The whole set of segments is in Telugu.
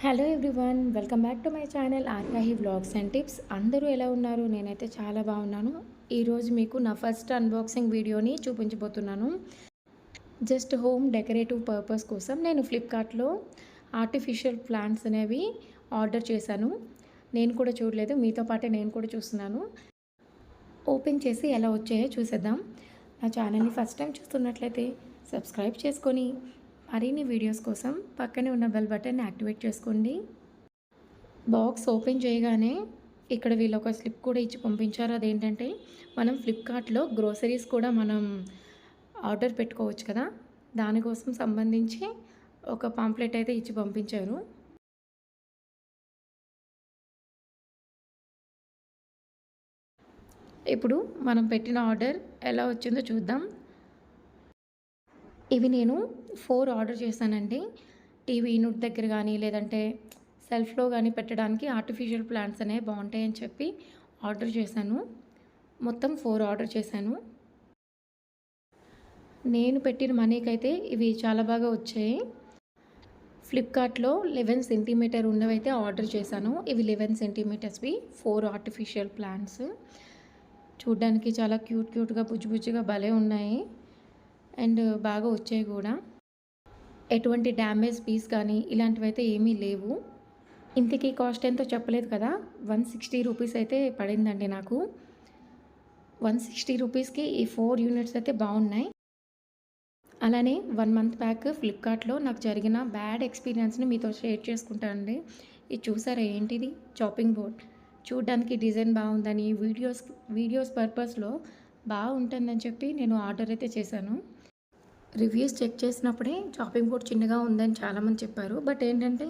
Hello everyone welcome back to my channel ఆర్గాహి vlogs and tips అందరూ ఎలా ఉన్నారు? నేనైతే చాలా బాగున్నాను. ఈరోజు మీకు నా ఫస్ట్ అన్బాక్సింగ్ వీడియోని చూపించబోతున్నాను. జస్ట్ హోమ్ డెకరేటివ్ పర్పస్ కోసం నేను ఫ్లిప్కార్ట్లో ఆర్టిఫిషియల్ ప్లాంట్స్ అనేవి ఆర్డర్ చేశాను. నేను కూడా చూడలేదు మీతో పాటే నేను కూడా చూస్తున్నాను. ఓపెన్ చేసి ఎలా వచ్చాయో చూసేద్దాం. నా ఛానల్ని ఫస్ట్ టైం చూస్తున్నట్లయితే సబ్స్క్రైబ్ చేసుకొని మరిన్ని వీడియోస్ కోసం పక్కనే ఉన్న బెల్ బటన్ యాక్టివేట్ చేసుకోండి. బాక్స్ ఓపెన్ చేయగానే ఇక్కడ వీళ్ళు ఒక స్లిప్ కూడా ఇచ్చి పంపించారు. అదేంటంటే మనం ఫ్లిప్కార్ట్లో గ్రోసరీస్ కూడా మనం ఆర్డర్ పెట్టుకోవచ్చు కదా. దానికోసం సంబంధించి ఒక పాంప్లెట్ అయితే ఇచ్చి పంపించారు. ఇప్పుడు మనం పెట్టిన ఆర్డర్ ఎలా వచ్చిందో చూద్దాం. ఇవి నేను ఫోర్ ఆర్డర్ చేశానండి. టీవీ యూనిట్ దగ్గర కానీ లేదంటే సెల్ఫ్లో కానీ పెట్టడానికి ఆర్టిఫిషియల్ ప్లాంట్స్ అనేవి బాగుంటాయని చెప్పి ఆర్డర్ చేశాను. మొత్తం ఫోర్ ఆర్డర్ చేశాను. నేను పెట్టిన మనీకి అయితే ఇవి చాలా బాగా వచ్చాయి. ఫ్లిప్కార్ట్లో లెవెన్ సెంటీమీటర్ ఉన్నవైతే ఆర్డర్ చేశాను. ఇవి లెవెన్ సెంటీమీటర్స్వి ఫోర్ ఆర్టిఫిషియల్ ప్లాంట్స్. చూడ్డానికి చాలా క్యూట్ క్యూట్గా బుజ్జి బుజ్జిగా భలే ఉన్నాయి. అండ్ బాగా వచ్చాయి కూడా. ఎటువంటి డ్యామేజ్ పీస్ కానీ ఇలాంటివి అయితే ఏమీ లేవు. ఇంతకీ కాస్ట్ ఎంతో చెప్పలేదు కదా? వన్ సిక్స్టీ రూపీస్ అయితే పడిందండి నాకు. వన్ సిక్స్టీ రూపీస్కి ఈ ఫోర్ యూనిట్స్ అయితే బాగున్నాయి. అలానే వన్ మంత్ బ్యాక్ ఫ్లిప్కార్ట్లో నాకు జరిగిన బ్యాడ్ ఎక్స్పీరియన్స్ని మీతో షేర్ చేసుకుంటానండి ఇది చూసారా ఏంటిది? Chopping board. చూడడానికి డిజైన్ బాగుందని వీడియోస్ వీడియోస్ పర్పస్లో బాగుంటుందని చెప్పి నేను ఆర్డర్ అయితే చేశాను. రివ్యూస్ చెక్ చేసినప్పుడే చాపింగ్ బోర్డ్ చిన్నగా ఉందని చాలామంది చెప్పారు. బట్ ఏంటంటే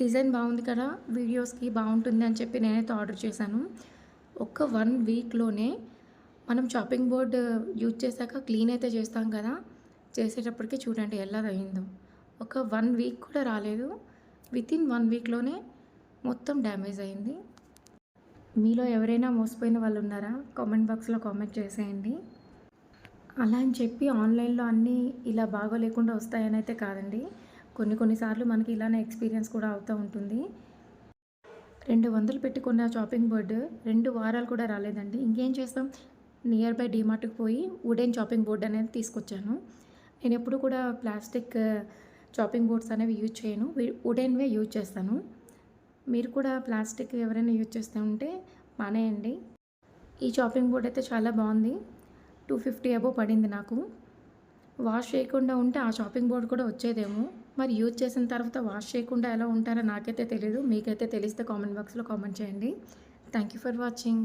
డిజైన్ బాగుంది కదా వీడియోస్కి బాగుంటుంది అని చెప్పి నేనైతే ఆర్డర్ చేశాను. ఒక వన్ వీక్లోనే మనం చాపింగ్ బోర్డ్ యూజ్ చేశాక క్లీన్ అయితే చేస్తాం కదా చేసేటప్పటికి చూడండి ఎలా అయిందో. ఒక వన్ వీక్ కూడా రాలేదు. విత్ ఇన్ వన్ వీక్లోనే మొత్తం డ్యామేజ్ అయింది. మీలో ఎవరైనా మోసపోయిన వాళ్ళు ఉన్నారా కామెంట్ బాక్స్లో కామెంట్ చేసేయండి. అలా అని చెప్పి ఆన్లైన్లో అన్నీ ఇలా బాగోలేకుండా వస్తాయని అయితే కాదండి. కొన్ని కొన్నిసార్లు మనకి ఇలానే ఎక్స్పీరియన్స్ కూడా అవుతూ ఉంటుంది. రెండు వందలు పెట్టుకున్న షాపింగ్ బోర్డు రెండు వారాలు కూడా రాలేదండి. ఇంకేం చేస్తాం? నియర్ బై డీమార్ట్కి పోయి వుడెన్ షాపింగ్ బోర్డ్ అనేది తీసుకొచ్చాను. నేను ఎప్పుడు కూడా ప్లాస్టిక్ చాపింగ్ బోర్డ్స్ అనేవి యూజ్ చేయను. వుడెన్వే యూజ్ చేస్తాను. మీరు కూడా ప్లాస్టిక్ ఎవరైనా యూజ్ చేస్తూ ఉంటే మానేయండి. ఈ చాపింగ్ బోర్డ్ అయితే చాలా బాగుంది. టూ ఫిఫ్టీ అబో పడింది నాకు. వాష్ చేయకుండా ఉంటే ఆ షాపింగ్ బోర్డ్ కూడా వచ్చేదేమో. మరి యూజ్ చేసిన తర్వాత వాష్ చేయకుండా ఎలా ఉంటారో నాకైతే తెలియదు మీకైతే తెలిస్తే కామెంట్ బాక్స్లో కామెంట్ చేయండి. Thank you for watching.